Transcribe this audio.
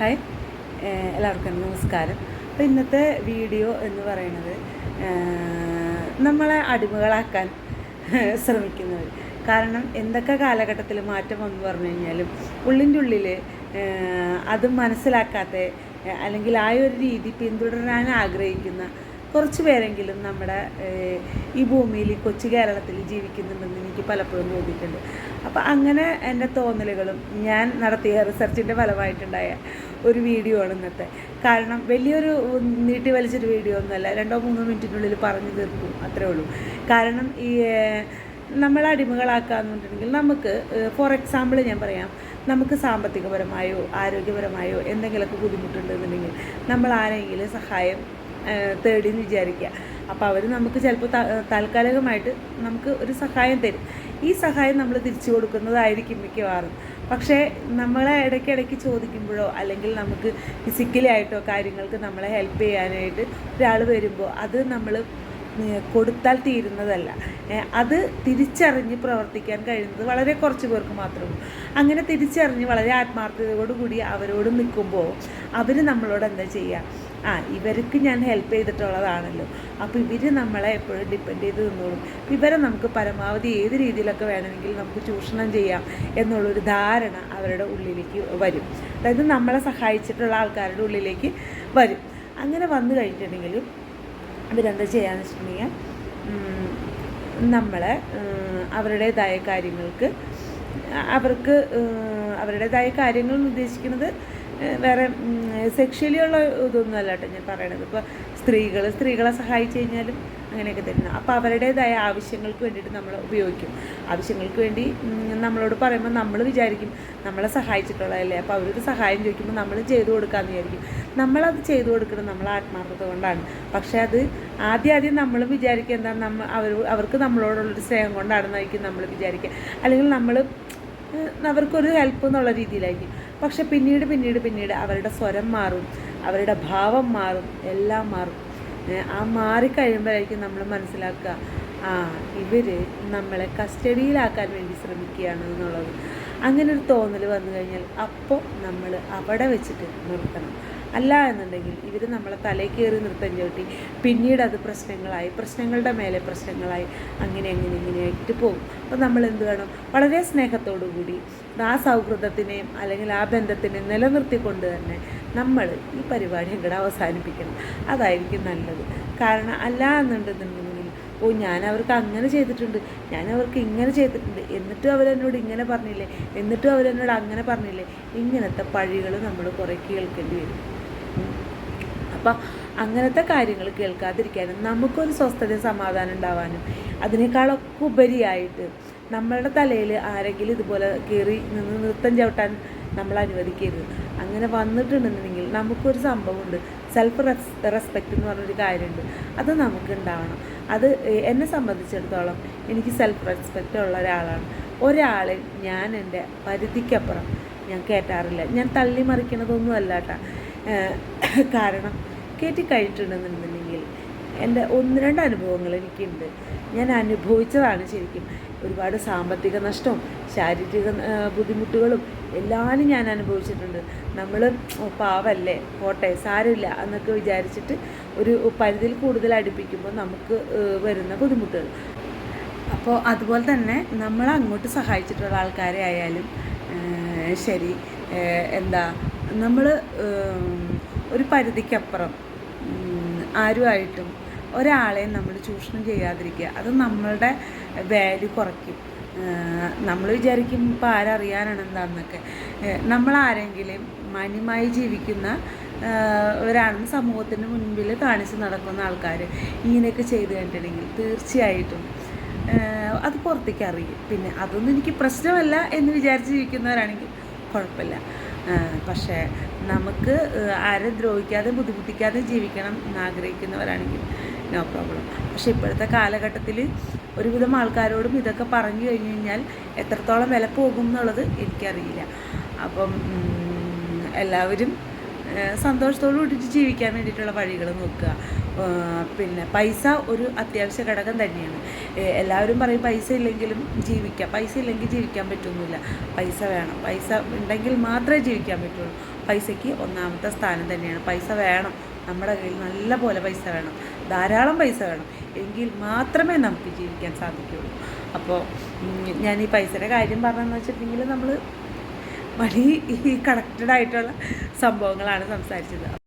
Hi. എല്ലാവർക്കും നമസ്കാരം. അപ്പോൾ ഇന്നത്തെ വീഡിയോ എന്ന് പറയുന്നത് നമ്മളെ അടിമകളാക്കാൻ ശ്രമിക്കുന്നവർ കാരണം എന്തൊക്കെ കാലഘട്ടത്തിൽ മാറ്റം വന്നു പറഞ്ഞു കഴിഞ്ഞാലും ഉള്ളിന്റെ ഉള്ളിൽ അത് മനസ്സിലാക്കാത്ത അല്ലെങ്കിൽ ആ ഒരു രീതി പിന്തുടരാൻ ആഗ്രഹിക്കുന്ന കുറച്ച് പേരെങ്കിലും നമ്മുടെ ഈ ഭൂമിയിൽ കൊച്ചു കേരളത്തിൽ ജീവിക്കുന്നുണ്ടെന്ന് എനിക്ക് പലപ്പോഴും തോന്നിയിട്ടുണ്ട്. അപ്പോൾ അങ്ങനെ എന്റെ തോന്നലുകളും ഞാൻ നടത്തിയ റിസർച്ചിന്റെ ഫലമായിട്ടുണ്ടായ ഒരു വീഡിയോ ആണ് ഇന്നത്തെ. കാരണം വലിയൊരു നീട്ടി വലിച്ചൊരു വീഡിയോ ഒന്നുമല്ല രണ്ടോ മൂന്നോ മിനിറ്റിനുള്ളിൽ പറഞ്ഞു തീർക്കും അത്രേ ഉള്ളൂ. കാരണം ഈ നമ്മളെ അടിമകളാക്കാന്ന് പറഞ്ഞിട്ടുണ്ടെങ്കിൽ നമുക്ക് ഫോർ എക്സാമ്പിൾ ഞാൻ പറയാം നമുക്ക് സാമ്പത്തികപരമായോ ആരോഗ്യപരമായോ എന്തെങ്കിലുമൊക്കെ ബുദ്ധിമുട്ടുണ്ടെന്നുണ്ടെങ്കിൽ നമ്മൾ ആരെങ്കിലും സഹായം തേടിയെന്ന് വിചാരിക്കുക അപ്പോൾ അവർ നമുക്ക് ചിലപ്പോൾ താൽക്കാലികമായിട്ട് നമുക്ക് ഒരു സഹായം തരും. ഈ സഹായം നമ്മൾ തിരിച്ചു കൊടുക്കുന്നതായിരിക്കും മിക്കവാറും. പക്ഷേ നമ്മളെ ഇടയ്ക്കിടയ്ക്ക് ചോദിക്കുമ്പോഴോ അല്ലെങ്കിൽ നമുക്ക് ഫിസിക്കലി ആയിട്ടോ കാര്യങ്ങൾക്ക് നമ്മളെ ഹെൽപ്പ് ചെയ്യാനായിട്ട് ഒരാൾ വരുമ്പോൾ അത് നമ്മൾ കൊടുത്താൽ തീരുന്നതല്ല. അത് തിരിച്ചറിഞ്ഞ് പ്രവർത്തിക്കാൻ കഴിയുന്നത് വളരെ കുറച്ച് പേർക്ക് മാത്രമേ അങ്ങനെ തിരിച്ചറിഞ്ഞ് വളരെ ആത്മാർത്ഥതയോടുകൂടി അവരോട് നിൽക്കുമ്പോൾ അവർ നമ്മളോട് എന്താ ചെയ്യുക ആ ഇവർക്ക് ഞാൻ ഹെൽപ്പ് ചെയ്തിട്ടുള്ളതാണല്ലോ. അപ്പോൾ ഇവർ നമ്മളെ എപ്പോഴും ഡിപ്പെൻഡ് ചെയ്ത് നിന്നോളും. ഇവരെ നമുക്ക് പരമാവധി ഏത് രീതിയിലൊക്കെ വേണമെങ്കിൽ നമുക്ക് ചൂഷണം ചെയ്യാം എന്നുള്ളൊരു ധാരണ അവരുടെ ഉള്ളിലേക്ക് വരും. അതായത് നമ്മളെ സഹായിച്ചിട്ടുള്ള ആൾക്കാരുടെ ഉള്ളിലേക്ക് വരും. അങ്ങനെ വന്നു കഴിഞ്ഞിട്ടുണ്ടെങ്കിൽ ഇവരെന്താ ചെയ്യാന്ന് വെച്ചിട്ടുണ്ടെങ്കിൽ നമ്മളെ അവരുടേതായ കാര്യങ്ങൾക്ക് അവർക്ക് അവരുടേതായ കാര്യങ്ങൾ ഉദ്ദേശിക്കുന്നത് വേറെ സെക്ഷലി ഉള്ള ഇതൊന്നും അല്ല കേട്ടോ ഞാൻ പറയണത്. ഇപ്പോൾ സ്ത്രീകൾ സ്ത്രീകളെ സഹായിച്ചു കഴിഞ്ഞാലും അങ്ങനെയൊക്കെ തരുന്നു അപ്പോൾ അവരുടേതായ ആവശ്യങ്ങൾക്ക് വേണ്ടിയിട്ട് നമ്മൾ ഉപയോഗിക്കും. ആവശ്യങ്ങൾക്ക് വേണ്ടി നമ്മളോട് പറയുമ്പോൾ നമ്മൾ വിചാരിക്കും നമ്മളെ സഹായിച്ചിട്ടുള്ളതല്ലേ. അപ്പോൾ അവരൊരു സഹായം ചോദിക്കുമ്പോൾ നമ്മൾ ചെയ്തു കൊടുക്കാമെന്ന് വിചാരിക്കും. നമ്മളത് ചെയ്തു കൊടുക്കുന്നത് നമ്മൾ ആത്മാർത്ഥത കൊണ്ടാണ്. പക്ഷേ അത് ആദ്യം ആദ്യം നമ്മൾ വിചാരിക്കുക എന്താ നമ്മൾ അവർ അവർക്ക് നമ്മളോടുള്ളൊരു സ്നേഹം കൊണ്ടാണെന്നായിരിക്കും നമ്മൾ വിചാരിക്കുക. അല്ലെങ്കിൽ നമ്മൾ അവർക്കൊരു ഹെൽപ്പ് എന്നുള്ള രീതിയിലായിരിക്കും. പക്ഷെ പിന്നീട് പിന്നീട് പിന്നീട് അവരുടെ സ്വരം മാറും അവരുടെ ഭാവം മാറും എല്ലാം മാറും. ആ മാറിക്കഴിയുമ്പോഴായിരിക്കും നമ്മൾ മനസ്സിലാക്കുക ആ ഇവർ നമ്മളെ കസ്റ്റഡിയിലാക്കാൻ വേണ്ടി ശ്രമിക്കുകയാണ് എന്നുള്ളത്. അങ്ങനെ ഒരു തോന്നൽ വന്നു കഴിഞ്ഞാൽ അപ്പോൾ നമ്മൾ അവിടെ വെച്ചിട്ട് നിർത്തണം. അല്ല എന്നുണ്ടെങ്കിൽ ഇവർ നമ്മളെ തലേ കയറി നൃത്തം ചവിട്ടി പിന്നീട് അത് പ്രശ്നങ്ങളായി പ്രശ്നങ്ങളുടെ മേലെ പ്രശ്നങ്ങളായി അങ്ങനെ അങ്ങനെ ഇങ്ങനെയായിട്ട് പോകും. അപ്പോൾ നമ്മൾ എന്ത് വേണം? വളരെ സ്നേഹത്തോടു കൂടി ആ സൗഹൃദത്തിനെയും അല്ലെങ്കിൽ ആ ബന്ധത്തിനെ നിലനിർത്തിക്കൊണ്ട് തന്നെ നമ്മൾ ഈ പരിപാടി ഇങ്ങോട്ട് അവസാനിപ്പിക്കണം. അതായിരിക്കും നല്ലത്. കാരണം അല്ല എന്നുണ്ടെന്നുണ്ടെങ്കിൽ ഓ ഞാൻ അവർക്ക് അങ്ങനെ ചെയ്തിട്ടുണ്ട്. ഞാൻ അവർക്ക് ഇങ്ങനെ ചെയ്തിട്ടുണ്ട്. എന്നിട്ടും അവരെന്നോട് ഇങ്ങനെ പറഞ്ഞില്ലേ? എന്നിട്ടും അവരെന്നോട് അങ്ങനെ പറഞ്ഞില്ലേ? ഇങ്ങനത്തെ പഴികൾ നമ്മൾ കുറേ കേൾക്കേണ്ടി വരും. അപ്പം അങ്ങനത്തെ കാര്യങ്ങൾ കേൾക്കാതിരിക്കാനും നമുക്കൊരു സ്വസ്ഥത സമാധാനം ഉണ്ടാവാനും അതിനേക്കാളൊക്കെ ഉപരിയായിട്ട് നമ്മളുടെ തലയിൽ ആരെങ്കിലും ഇതുപോലെ കയറി നിന്ന് നൃത്തം ചവിട്ടാൻ നമ്മൾ അനുവദിക്കരുത് അങ്ങനെ വന്നിട്ടുണ്ടെന്നുണ്ടെങ്കിൽ നമുക്കൊരു സംഭവമുണ്ട്. സെൽഫ് റെസ് റെസ്പെക്റ്റ് എന്ന് പറഞ്ഞൊരു കാര്യമുണ്ട്. അത് നമുക്ക് ഉണ്ടാവണം അത് എന്നെ സംബന്ധിച്ചിടത്തോളം എനിക്ക് സെൽഫ് റെസ്പെക്റ്റ് ഉള്ള ഒരാളാണ്. ഒരാൾ ഞാൻ എന്റെ പരിധിക്കപ്പുറം ഞാൻ കയറ്റാറില്ല ഞാൻ തള്ളി മറിക്കണതൊന്നും അല്ല കേട്ടോ കാരണം കയറ്റി കഴിഞ്ഞിട്ടുണ്ടെന്നുണ്ടെങ്കിൽ എന്റെ ഒന്ന് രണ്ട് അനുഭവങ്ങൾ എനിക്കുണ്ട്. ഞാൻ അനുഭവിച്ചതാണ് ശരിക്കും. ഒരുപാട് സാമ്പത്തിക നഷ്ടവും ശാരീരിക ബുദ്ധിമുട്ടുകളും എല്ലാവരും ഞാൻ അനുഭവിച്ചിട്ടുണ്ട്. നമ്മൾ പാവല്ലേ പോട്ടെ സാരമില്ല എന്നൊക്കെ വിചാരിച്ചിട്ട് ഒരു പരിധിയിൽ കൂടുതൽ അടുപ്പിക്കുമ്പോൾ നമുക്ക് വരുന്ന ബുദ്ധിമുട്ടുകൾ. അപ്പോൾ അതുപോലെ തന്നെ നമ്മൾ അങ്ങോട്ട് സഹായിച്ചിട്ടുള്ള ആൾക്കാരെ ആയാലും ശരി എന്താ നമ്മൾ ഒരു പരിധിക്കപ്പുറം ആരുമായിട്ടും ഒരാളെ നമ്മൾ ചൂഷണം ചെയ്യാതിരിക്കുക. അത് നമ്മളുടെ വാല്യൂ കുറയ്ക്കും. നമ്മൾ വിചാരിക്കും ഇപ്പോൾ ആരറിയാനാണ് എന്താണെന്നൊക്കെ നമ്മളാരെങ്കിലും മാന്യമായി ജീവിക്കുന്ന ഒരാണെന്ന് സമൂഹത്തിന് മുൻപിൽ കാണിച്ച് നടക്കുന്ന ആൾക്കാർ ഇങ്ങനെയൊക്കെ ചെയ്ത് കണ്ടിട്ടുണ്ടെങ്കിൽ തീർച്ചയായിട്ടും അത് പുറത്തേക്ക് അറിയും. പിന്നെ അതൊന്നും എനിക്ക് പ്രശ്നമല്ല എന്ന് വിചാരിച്ച് ജീവിക്കുന്നവരാണെങ്കിൽ കുഴപ്പമില്ല. പക്ഷേ നമുക്ക് ആരെ ദ്രോഹിക്കാതെ ബുദ്ധിമുട്ടിക്കാതെ ജീവിക്കണം എന്നാഗ്രഹിക്കുന്നവരാണെങ്കിൽ നോ പ്രോബ്ലം. പക്ഷേ ഇപ്പോഴത്തെ കാലഘട്ടത്തിൽ ഒരുവിധം ആൾക്കാരോടും ഇതൊക്കെ പറഞ്ഞു കഴിഞ്ഞു കഴിഞ്ഞാൽ എത്രത്തോളം വില പോകും എന്നുള്ളത് എനിക്കറിയില്ല. അപ്പം എല്ലാവരും സന്തോഷത്തോടു കൂടിയിട്ട് ജീവിക്കാൻ വേണ്ടിയിട്ടുള്ള വഴികൾ നോക്കുക. പിന്നെ പൈസ ഒരു അത്യാവശ്യ ഘടകം തന്നെയാണ്. എല്ലാവരും പറയും പൈസ ഇല്ലെങ്കിലും ജീവിക്കാം. പൈസ ഇല്ലെങ്കിൽ ജീവിക്കാൻ പറ്റുന്നില്ല. പൈസ വേണം. പൈസ ഉണ്ടെങ്കിൽ മാത്രമേ ജീവിക്കാൻ പറ്റുള്ളൂ. പൈസയ്ക്ക് ഒന്നാമത്തെ സ്ഥാനം തന്നെയാണ്. പൈസ വേണം. നമ്മുടെ കയ്യിൽ നല്ല പോലെ പൈസ വേണം. ധാരാളം പൈസ വേണം. എങ്കിൽ മാത്രമേ നമുക്ക് ജീവിക്കാൻ സാധിക്കുകയുള്ളൂ. അപ്പോൾ ഞാൻ ഈ പൈസയുടെ കാര്യം പറഞ്ഞതെന്ന് വെച്ചിട്ടുണ്ടെങ്കിൽ നമ്മൾ വലിയ ഈ കണക്റ്റഡ് ആയിട്ടുള്ള സംഭവങ്ങളാണ് സംസാരിച്ചത്.